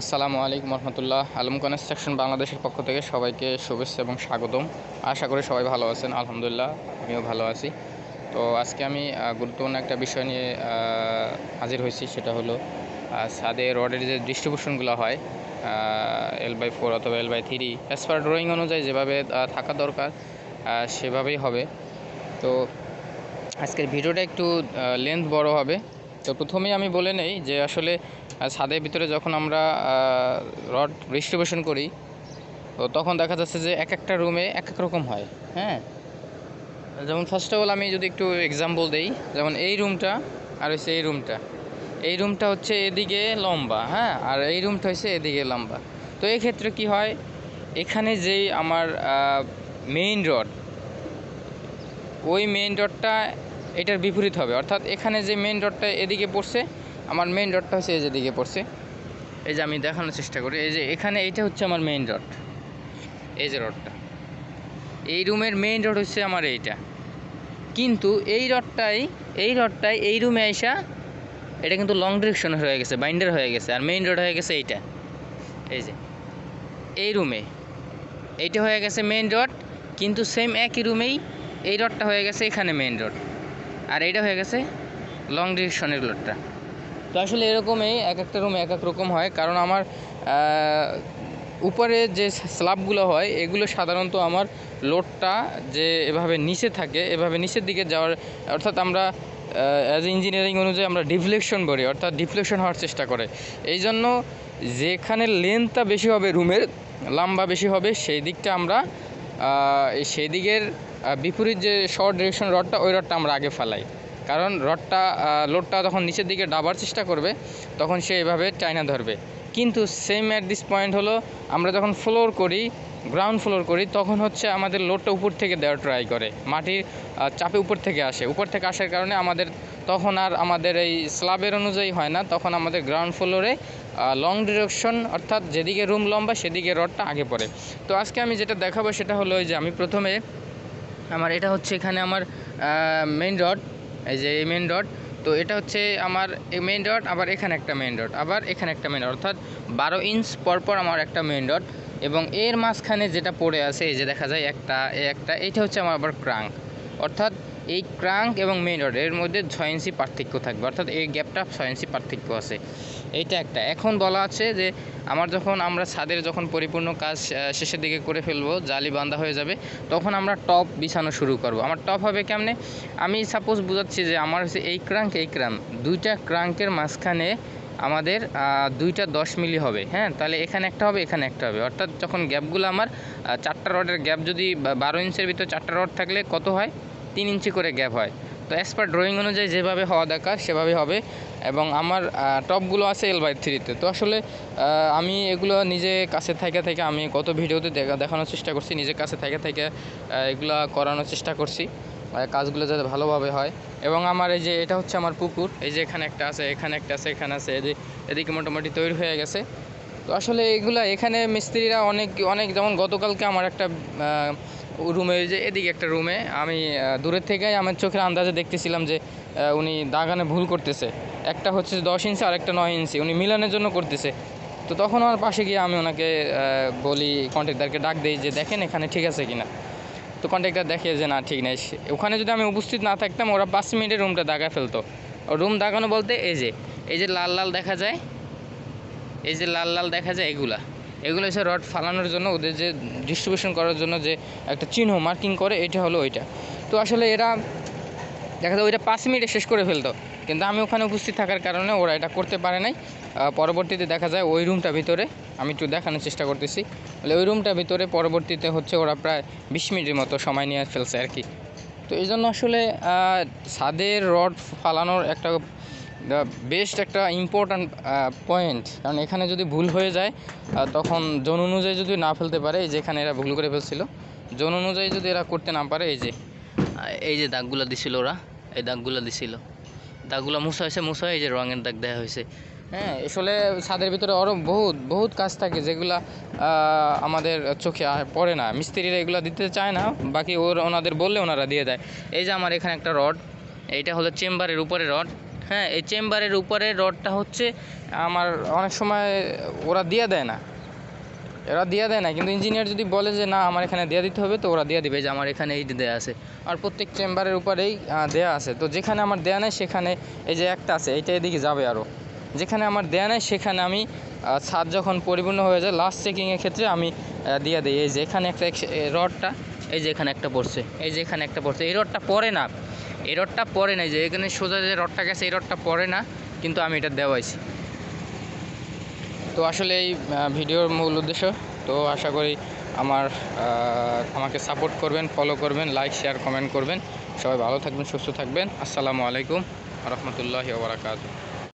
আসসালামু আলাইকুম রহমতুল্লাহ। আলম কনস্ট্রাকশন বাংলাদেশের পক্ষ থেকে সবাইকে শুভেচ্ছা এবং স্বাগতম। আশা করি সবাই ভালো আছেন, আলহামদুলিল্লাহ, আমিও ভালো আছি। তো আজকে আমি গুরুত্বপূর্ণ একটা বিষয় নিয়ে হাজির হয়েছি, সেটা হলো ছাদে রডের যে ডিস্ট্রিবিউশনগুলো হয় এল বাই ফোর অথবা L by three as per drawing অনুযায়ী যেভাবে থাকা দরকার সেভাবেই হবে। তো আজকের ভিডিওটা একটু লেন্থ বড় হবে। তো প্রথমেই আমি বলে নেই যে আসলে ছাদের ভিতরে যখন আমরা রড ডিস্ট্রিবিউশন করি, তো তখন দেখা যাচ্ছে যে এক একটা রুমে এক এক রকম হয় হ্যাঁ? যেমন ফার্স্ট অফ অল আমি যদি একটু এক্সাম্পল দেই, যেমন এই রুমটা আর হচ্ছে এই রুমটা। এই রুমটা হচ্ছে এদিকে লম্বা হ্যাঁ? আর এই রুমটা হচ্ছে এদিকে লম্বা। তো এই ক্ষেত্রে কি হয়, এখানে যেই আমার মেইন রড, ওই মেইন রডটা এটার বিপরীত হবে। অর্থাৎ এখানে যে মেইন রডটা এদিকে পড়ছে, আমার মেইন রডটা হচ্ছে এই যে দিকে পড়ছে। এই যে আমি দেখানোর চেষ্টা করি, এই যে এখানে এইটা হচ্ছে আমার মেইন রড এই যে রডটা এই রুমের মেইন রড হচ্ছে আমার এইটা। কিন্তু এই রডটাই এই রডটাই এই রুমে আইসা এটা কিন্তু লং ডিরেকশন হয়ে গেছে বাইন্ডার হয়ে গেছে। আর মেইন রড হয়ে গেছে এইটা। এই যে, এই রুমে। এইটা হয়ে গেছে মেইন রড কিন্তু সেম একই রুমেই এই রডটা হয়ে গেছে এখানে মেইন রড আর এইটা হয়ে গেছে লং ডিরেকশনের লোডটা তো আসলে এরকমই এক একটা রুমে এক এক রকম হয়, কারণ আমার উপরে যে স্ল্যাবগুলো হয়, এগুলো সাধারণত আমার লোডটা যে এভাবে নিচে থাকে, এভাবে নিচের দিকে যাওয়ার, অর্থাৎ আমরা অ্যাজ ইঞ্জিনিয়ারিং অনুযায়ী আমরা ডিফ্লেকশন করি অর্থাৎ ডিফ্লেকশন হওয়ার চেষ্টা করে। এই জন্য যেখানে লেন্থটা বেশি হবে রুমের লম্বা বেশি হবে, সেই দিকটা আমরা সেই দিকের বিপরীত যে শর্ট ডিরেকশন রডটা, ওই রডটা আমরা আগে ফেলাই। কারণ রডটা লোডটা যখন নিচের দিকে ডাবার চেষ্টা করবে, তখন সে এভাবে চায়না ধরবে। কিন্তু সেম অ্যাট দিস পয়েন্ট হলো, আমরা যখন ফ্লোর করি গ্রাউন্ড ফ্লোর করি, তখন হচ্ছে আমাদের লোডটা উপর থেকে দেওয়ার ট্রাই করে। মাটির চাপে উপর থেকে আসে। উপর থেকে আসার কারণে আমাদের, তখন আর আমাদের এই স্ল্যাবের অনুযায়ী হয় না। তখন আমাদের গ্রাউন্ড ফ্লোরে লং ডিরেকশন অর্থাৎ যেদিকে রুম লম্বা, সেদিকে রডটা আগে পড়ে। তো আজকে আমি যেটা দেখাবো, সেটা হলো যে আমি প্রথমে আমার, এটা হচ্ছে এখানে আমার মেইন রড এই যে মেইন রড তো এটা হচ্ছে আমার মেইন রড আবার এখানে একটা মেইন রড আবার এখানে একটা মেইন রড অর্থাৎ বারো ইঞ্চ পরপর পর আমার একটা মেইন রড এবং এর মাঝখানে যেটা পড়ে আছে, এই যে দেখা যায় একটা একটা এটা হচ্ছে আমার আবার ক্রাঙ্ক অর্থাৎ এই ক্রাঙ্ক এবং মেইন রড, এর মধ্যে ছয় ইঞ্চি পার্থক্য থাকবে। অর্থাৎ এই গ্যাপটা ছয় ইঞ্চি পার্থক্য আছে। এইটা একটা। এখন বলা আছে যে, আমার যখন আমরা ছাদের যখন পরিপূর্ণ কাজ শেষের দিকে করে ফেলব, জালি বান্ধা হয়ে যাবে, তখন আমরা টপ বিছানো শুরু করব। আমার টপ হবে কেমনে? আমি সাপোজ বুঝাচ্ছি যে, আমার হচ্ছে এই ক্রাঙ্ক এই ক্রাঙ্ক। দুইটা ক্রাঙ্কের মাঝখানে আমাদের দুইটা দশ মিলি হবে। হ্যাঁ তাহলে এখানে একটা হবে, এখানে একটা হবে। অর্থাৎ যখন গ্যাপগুলো আমার চারটা রডের গ্যাপ যদি বারো ইঞ্চের ভিতরে চারটা রড থাকলে কত হয়? তিন ইঞ্চি করে গ্যাপ হয়। তো অ্যাজ পার ড্রয়িং অনুযায়ী যেভাবে হওয়া দরকার সেভাবে হবে। এবং আমার টপগুলো আছে এল বাই থ্রিতে তো। আসলে আমি এগুলো নিজে কাছে থেকে থেকে আমি কত ভিডিওতে দেখা- দেখানোর চেষ্টা করছি। নিজের কাছে থেকে থেকে এগুলো করানোর চেষ্টা করছি। কাজগুলো যাতে ভালোভাবে হয়। এবং আমার এই যে, এটা হচ্ছে আমার পুকুর। এই যে, এখানে একটা আছে, এখানে একটা আছে, এখানে আছে যে এদিকে মোটামুটি তৈরি হয়ে গেছে। তো আসলে এগুলো, এখানে মিস্ত্রিরা অনেক অনেক যেমন গতকালকে আমার একটা রুমে যে এদিকে একটা রুমে আমি দূরের থেকেই আমার চোখের আন্দাজে দেখতেছিলাম যে উনি দাগানে ভুল করতেছে। একটা হচ্ছে দশ ইঞ্চি আর একটা নয় ইঞ্চি, উনি মিলানের জন্য করতেছে। তো তখন আমার পাশে গিয়ে আমি ওনাকে বলি কন্ট্রাক্টারকে ডাক দিই যে, দেখেন এখানে ঠিক আছে কিনা? তো কন্ট্রাক্টর দেখে যে, না, ঠিক নেই। ওখানে যদি আমি উপস্থিত না থাকতাম, ওরা পাঁচ মিনিটে রুমটা দাগা ফেলতো। রুম দাগানো বলতে, এই যে এই যে লাল লাল দেখা যায়, এই যে লাল লাল দেখা যায়, এগুলা। এগুলো হচ্ছে রড ফালানোর জন্য ওদের যে ডিস্ট্রিবিউশন করার জন্য যে একটা চিহ্ন মার্কিং করে, এটা হলো ওইটা। তো আসলে এরা দেখা যায় ওইটা পাঁচ মিনিটে শেষ করে ফেলতো। কিন্তু আমি ওখানে উপস্থিত থাকার কারণে ওরা এটা করতে পারে নাই। পরবর্তীতে দেখা যায় ওই রুমটা ভিতরে, আমি একটু দেখানোর চেষ্টা করতেছি। বলে ওই রুমটা ভিতরে পরবর্তীতে হচ্ছে ওরা প্রায় বিশ মিনিটের মতো সময় নিয়ে ফেলছে আর কি। তো এই জন্য আসলে ছাদের রড ফালানোর একটা বেস্ট একটা ইম্পর্ট্যান্ট পয়েন্ট কারণ এখানে যদি ভুল হয়ে যায় তখন জন অনুযায়ী যদি না ফেলতে পারে, এই যে এখানে এরা ভুল করে ফেলছিল, জন অনুযায়ী যদি এরা করতে না পারে, এই যে এই যে দাগগুলো দিছিল ওরা, এই দাগগুলো দিছিল, দাগগুলো মুছা হয়েছে হয়ে এই যে রঙের দাগ দেওয়া হয়েছে। হ্যাঁ আসলে ছাদের ভিতরে আরও বহুত বহুত কাজ থাকে যেগুলা আমাদের চোখে পড়ে না। মিস্ত্রিরা এগুলো দিতে চায় না, বাকি ওর, ওনাদের বললে ওনারা দিয়ে দেয়। এই যে আমার এখানে একটা রড, এইটা হলো চেম্বারের উপরে রড হ্যাঁ এই চেম্বারের উপরে রডটা হচ্ছে আমার অনেক সময় ওরা দিয়ে দেয় না। এরা দিয়ে দেয় না, কিন্তু ইঞ্জিনিয়ার যদি বলে যে, না, আমার এখানে দেওয়া দিতে হবে, তো ওরা দিয়ে দিবে যে, আমার এখানে এই দেয়া আছে। আর প্রত্যেক চেম্বারের উপরেই দেয়া আছে। তো যেখানে আমার দেয়া নেই, সেখানে এই যে একটা আছে, এইটা এদিকে যাবে আরও যেখানে আমার দেয়া নেই, সেখানে আমি ছাদ যখন পরিপূর্ণ হয়ে যায় লাস্ট চেকিংয়ের ক্ষেত্রে আমি দিয়ে দিই। এই যে এখানে একটা রডটা, এই যে এখানে একটা পড়ছে, এই যে এখানে একটা পড়ছে। এই রডটা পড়ে না। এই রডটা পরে নাই যে, এখানে সোজা যে রডটা গেছে, এই রডটা পরে না, কিন্তু আমি এটা দেওয়াইছি। তো আসলে এই ভিডিওর মূল উদ্দেশ্য, তো আশা করি আমার আমাকে সাপোর্ট করবেন, ফলো করবেন, লাইক, শেয়ার, কমেন্ট করবেন। সবাই ভালো থাকবেন, সুস্থ থাকবেন। আসসালামু আলাইকুম রহমতুল্লাহ ওবরাকাতু